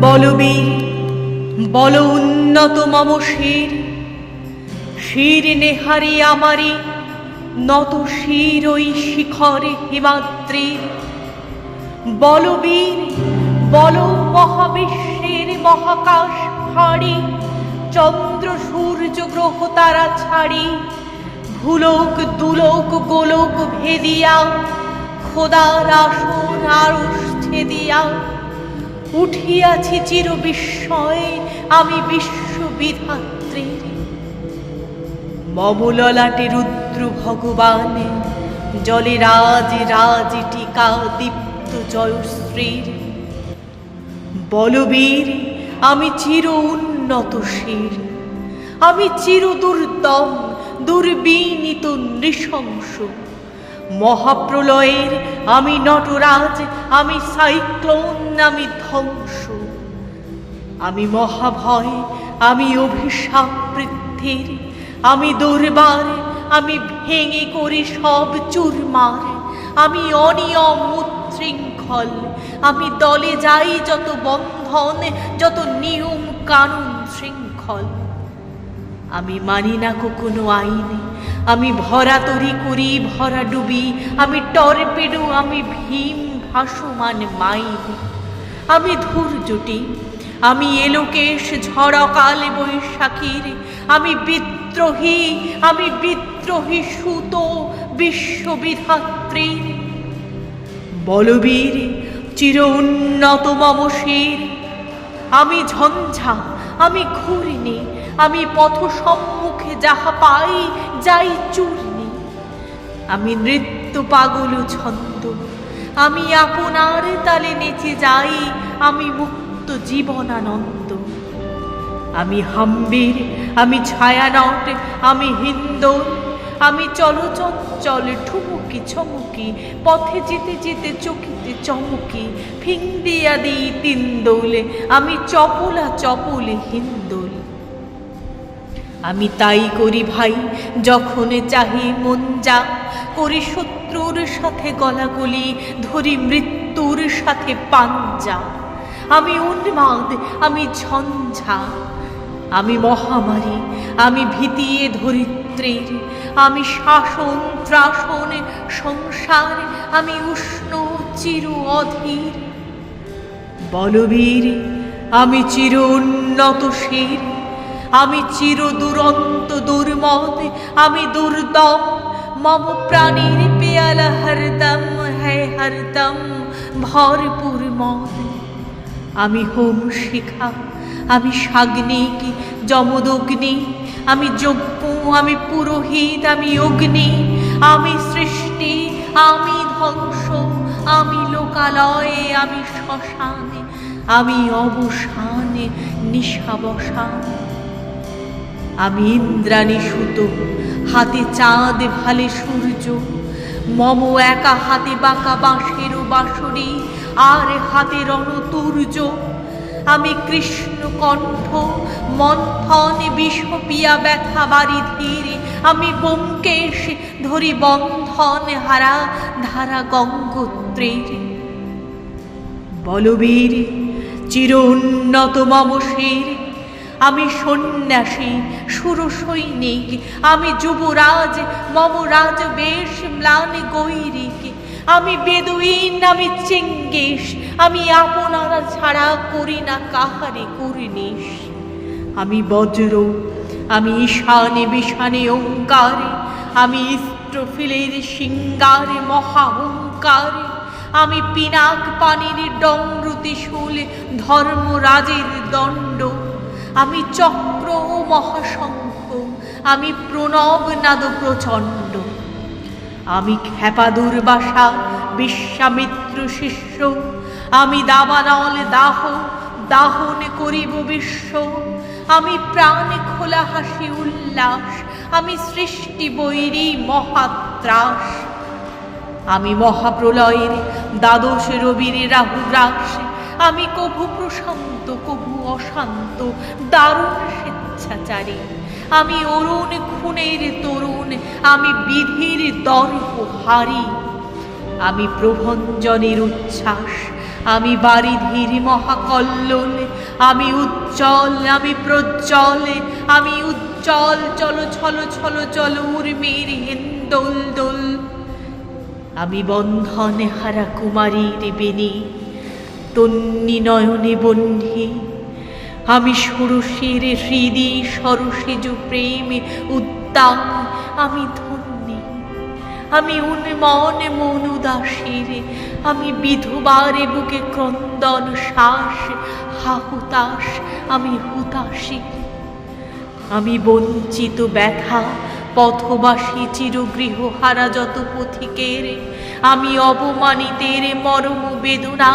বলবীর বল উন্নত মম শির। শির নেহারি আমারি, নত শির ওই শিখরে হিমাদ্রির বলবীর বল মহাবিশ্বের মহাকাশ ভারী চন্দ্র সূর্য গ্রহ তারা ছাড়ি। ভুলোক, দুলোক, গোলোক ভেদিয়া, খোদার আসন আরস ছেদিয়া। উঠিয়াছি চির বিস্ময়ে আমি বিশ্ববিধাত্রীর মমললাটে রুদ্র ভগবান, জলে রাজ রাজ টিকা দীপ্ত জয়শ্রীর। বলবীর, আমি চির উন্নত শির। আমি চির দুর্দম, দুর্বিনীত নৃশংস। মহাপ্রলয়ের আমি নটরাজ, আমি সাইক্লোন, আমি ধ্বংস। আমি মহাভয়, আমি অভিশাপ বৃদ্ধির। আমি দুর্বার, আমি ভেঙে করি সব চুরমার। আমি অনিয়ম উচ্ছৃঙ্খল। আমি দলে যাই যত বন্ধন, যত নিয়ম কানুন শৃঙ্খল। আমি মানি না কোনো আইন। আমি ভরা তরি করি, ভরা ডুবি। আমি টর্পেডো, আমি ভীম ভাসমান মাইন আমি ধৈর্যটি আমি এলোকেশ, ঝড়কাল বৈশাখীর। আমি বিদ্রোহী আমি বিদ্রোহী সুত বিশ্ববিধাত্রীর। বলবীর, চির উন্নত মম শির। আমি ঝঞ্ঝা, আমি ঘূর্ণি, আমি পথ যাহা পাই যাই চূর্ণি আমি নৃত্য পাগল ছন্দ। আমি আপনার তালে নেচে যাই, আমি মুক্ত জীবনানন্দ। আমি হাম্বির, আমি ছায়ানট, আমি হিন্দোল আমি চলচঞ্চল, ঠুমুকি, ছমুকি, পথে যেতে যেতে চকিতে চমকি ফিংদিয়া দিই তিন দৌলে। আমি চপলা চপলে হিন্দোল আমি তাই করি ভাই, যখন চাহি মন যা, করি শত্রুর সাথে গলাগলি, ধরি মৃত্যুর সাথে পাঞ্জা। আমি উন্মাদ, আমি ঝঞ্ঝা, আমি মহামারী, আমি ভীতিয়ে ধরিত্রীর, আমি শাসন, ত্রাসন, সংসার, আমি উষ্ণ, চির অধীর। বলবীর, আমি চির উন্নত শির। আমি চির দুরন্ত দুর্মদ, আমি দুর্দম। মম প্রাণীর পেয়ালা হরদম হ্যাঁ হরদম ভরপুর মদ। আমি হোম শিখা, আমি সাগ্নিক যমদগ্নি। আমি যজ্ঞ, আমি পুরোহিত, আমি অগ্নি। আমি সৃষ্টি, আমি ধ্বংস, আমি লোকালয়ে, আমি শ্মশানে। আমি অবসানে, নিশাবসানে। আমি ইন্দ্রাণী সুত, হাতে চাঁদ ভালে সূর্য। মম একা হাতে বাঁকা বাঁশেরও বাঁশরি, আর হাতে রণতুর্য আমি কৃষ্ণ কণ্ঠ মন্থন বিষপিয়া ব্যথা বাড়ি ধীরে। আমি ব্যোমকেশ ধরি বন্ধন হারা ধারা গঙ্গোত্রীর। বলবীর চির উন্নত মম শির। আমি সন্ন্যাসী সুর সৈনিক আমি যুবরাজ, মমরাজ, বেশ ম্লান গৈরিক। আমি বেদুইন, আমি চেঙ্গেশ আমি আপনারা ছাড়া করি না কাহারে করিনিস আমি বজ্র, আমি ঈশানে বিষানে ওঙ্কারে আমি ইস্ট্রফিলের সিঙ্গারে মহাহংকারে আমি পিনাক পানির ডমরুতি শুল ধর্মরাজের দণ্ড। আমি চক্র ও মহাশঙ্খ, আমি প্রণব নাদ প্রচণ্ড। আমি খ্যাপা দুর্বাসা বিশ্বামিত্র শিষ্য, আমি দাবানল দাহ, দাহন করিব বিশ্ব। আমি প্রাণ খোলা হাসি উল্লাস, আমি সৃষ্টি বৈরী মহাত্রাস। আমি মহাপ্রলয়ের দ্বাদশ রবির রাহু গ্রাস আমি কভু প্রশান্ত, কভু অশান্ত, দারুণ স্বেচ্ছাচারী। আমি অরুণ খুনের তরুণ, আমি বিধির দর্প হারি আমি প্রভঞ্জনের উচ্ছ্বাস, আমি বারিধির মহাকল্লোল। আমি উজ্জ্বল, আমি প্রজ্জ্বল, আমি উজ্জ্বল, চল, ছল ছল, চল, উর্মির হিন্দোল দোল। আমি বন্ধন হারা কুমারীর বেনি। তন্নি নয়নে বন্ধি। আমি ষোড়শীর হৃদি সরসেজ প্রেমে উদ্দাম আমি ধন্যী। আমি উন্মন মন উদাসীর আমি বিধবারে বুকে ক্রন্দন শ্বাস হা হাহুতাস আমি হুতাশী। আমি বঞ্চিত ব্যথা, পথবাসী চিরগৃহ হারা যত পথিকের, আমি অবমানিতের মরম বেদনা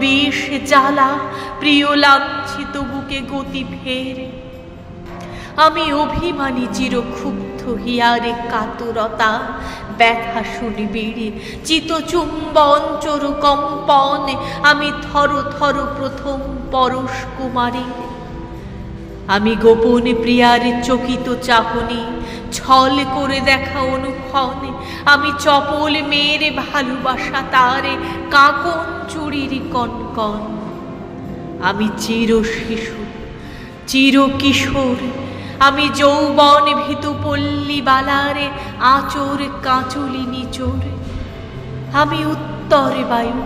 বিষ জ্বালা, প্রিয় লাঞ্ছিত বুকে গতি ফের? আমি অভিমানী, চিরক্ষুব্ধ, হিয়ারে কাতরতা, ব্যথা শুনিবিড়ি চিত চুম্বন চরু কম্পন, আমি থর থর প্রথম পরশ কুমারী। আমি গোপনে প্রিয়ার চকিত চাহনি, ছল করে দেখা অনুক্ষণ। আমি চপল মেয়ের ভালোবাসা, তারে কাকন চুরির কনকন। আমি চির শিশু, চির কিশোর। আমি যৌবন ভীতু পল্লী বালারে, আচর কাঁচুলি নিচোর। আমি উত্তরে বায়ু,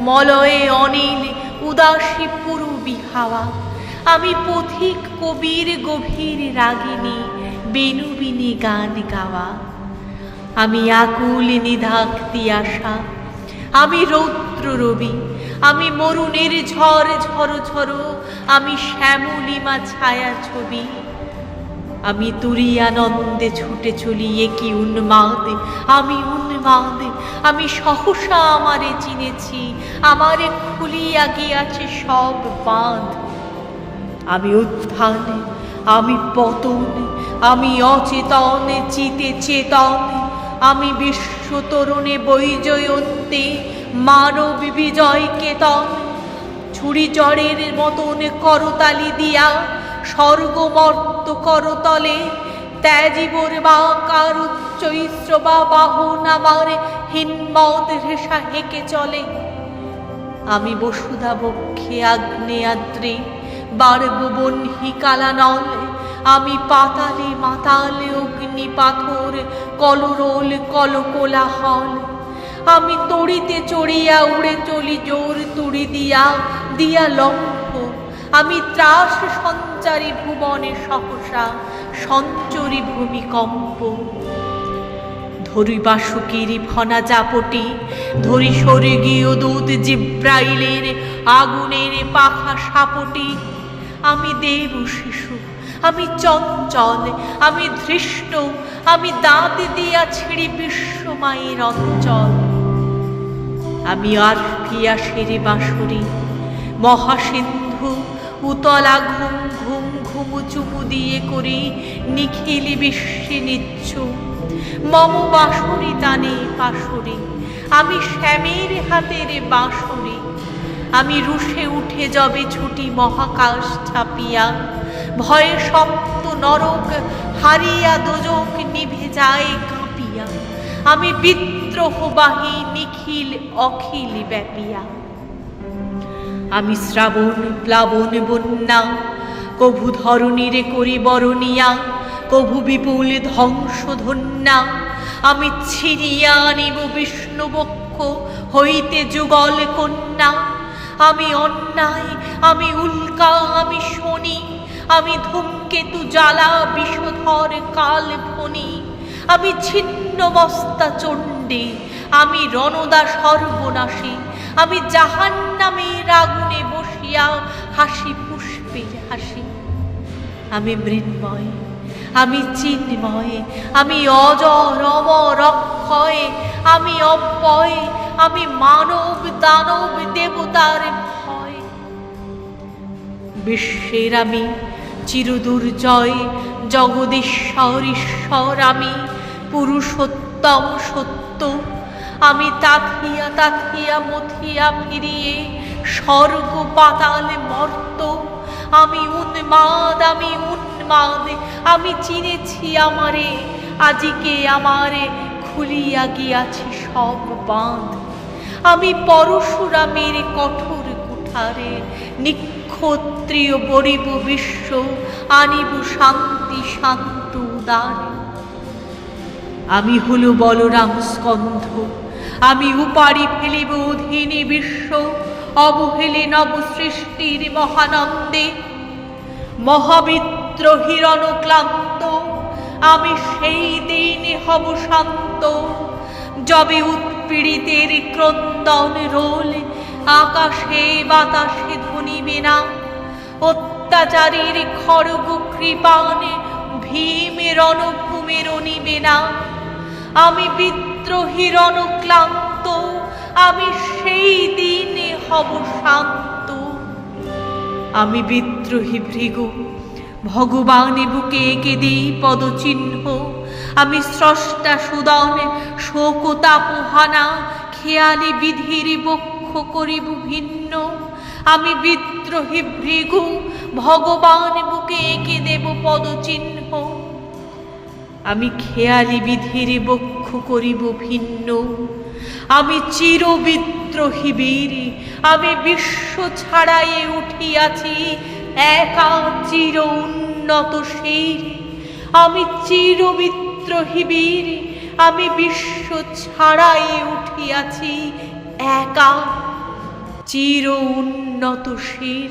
মলয়ে অনিল, উদাসী পুরবি হাওয়া। আমি পথিক কবির গভীর রাগিনী, বেনুবিনী গান গাওয়া। আমি আকুল নিধাক্তি আশা আমি রৌদ্র রবি, আমি মরুণের ঝড় ঝড় ঝড় আমি শ্যামলিমা ছায়া ছবি। আমি তুরিয়ানন্দে ছুটে চলি কি উন্মাদ, আমি উন্মাদ, আমি সহসা আমারে চিনেছি, আমারে খুলিয়া গিয়াছে সব বাঁধ। আমি উত্থানে, আমি পতন, আমি অচেতন, চিতে চেতন, আমি বিশ্ব তরুণে বৈজয়ন্তে, মানব বিজয় কেতন, ছুরি জড়ের মতন করতালি দিয়া স্বর্গমর্ত করতলে, ত্যাজীবর বা কার চৈত্র বা বাহন আমার হিন্মত রেশা হেঁকে চলে। আমি বসুধা বক্ষে আগ্নেয়াদ্রি বারব বহ্নি কালানল আমি পাতালে মাতালে অগ্নি পাথর, কলরোল কলকোলাহল। আমি তড়িতে চড়িয়া উড়ে চলি জোর তুড়ি দিয়া দিয়া লম্ফ। আমি ত্রাস সঞ্চারী ভুবনে সহসা, সঞ্চরী ভূমিকম্প। ধরি বাসুকির ফনা জাপটি ধরি সরে স্বর্গীয় দুধ জিব্রাইলের আগুনের পাখা সাপটি। আমি দেব শিশু, আমি চঞ্চল, আমি ধৃষ্ট, আমি দাঁত দিয়া ছিঁড়ি বিশ্বমায়ের অঞ্চল আমি আর ফিয়া সেরে বাঁশরি, মহাসিন্ধু, উতলা ঘুম ঘুম ঘুমু চুমু দিয়ে করি নিখিল বিশ্বে নিচ্ছু। মম বাঁশরি টানে পাশরি আমি শ্যামের হাতের বাঁশরি। আমি রুষে উঠে যবে ছুটি মহাকাশ ছাপিয়া। ভয়ে সপ্ত নরক হারিয়া দোজক নিভে যায় কাঁপিয়া। আমি বিদ্রোহবাহী নিখিল অখিল ব্যাপিয়া। আমি শ্রাবণ, প্লাবন, বন্যা, কভু ধরণীরে করি বরণিয়া, কভু বিপুল ধ্বংস ধন্যা আমি ছিনিয়া আনিব বিষ্ণুবক্ষ, হইতে যুগল কন্যা। আমি অন্যায়, আমি উল্কা, আমি শনি, আমি ধূমকেতু জ্বালা, বিষধর কাল ফণি আমি ছিন্ন বস্তা চণ্ডী, আমি রণদা সর্বনাশী, আমি জাহান নামের আগুনে বসিয়া হাসি পুষ্পের হাসি। আমি মৃন্ময়, আমি চিন্ময়, আমি অজর অমর অক্ষয়, আমি অব্যয় আমি মানব, দানব, দেবতার ভয়। বিশ্বের আমি চিরদুর্জয়, জগদীশ্বর, ঈশ্বর আমি পুরুষোত্তম, সত্য। আমি তাথিয়া তাথিয়া মথিয়া ফিরিয়ে স্বর্গ পাতালে মর্ত। আমি উন্মাদ আমি উন্মাদ, আমি চিনেছি আমারে। আজিকে আমারে খুলিয়া গিয়াছি সব বাঁধ। আমি পরশুরামের কঠোর কুঠারে, নিক্ষত্রিয় বরিব বিশ্ব, আনিব শান্তি শান্ত উদারে। আমি হলো বলরাম স্কন্ধ, আমি উপারি ফেলিব অধীনে বিশ্ব, অবহেলে নব সৃষ্টির মহানন্দে। মহাবিত্র হিরণ ক্লান্ত, আমি সেই দিন হব শান্ত। যবে উৎপীড়িতের ক্রন্দন রোল, আকাশে বাতাসে ধ্বনিবে না অত্যাচারীর খড়গ কৃপানে ভীমের রণভূমে রনিবে না আমি বিদ্রোহীর ক্লান্ত আমি সেই দিনে হব শান্ত। আমি বিদ্রোহী ভৃগ, ভগবানে বুকে এঁকে দিই পদচিহ্ন। আমি স্রষ্টা সুদন শোকতাপহানা খেয়ালি বিধির বক্ষ করিব ভিন্ন। আমি বিদ্রোহী ভৃগু, ভগবান বুকে এঁকে দেব পদচিহ্ন। আমি খেয়ালি বিধির বক্ষ করিব ভিন্ন। আমি চির বিদ্রোহী বীর, আমি বিশ্ব ছাড়াইয়ে উঠিয়াছি, একা চির উন্নত শির। আমি চির বিদ্রোহী বীর আমি বিশ্ব ছাড়াই উঠিয়াছি একা চির উন্নত শির।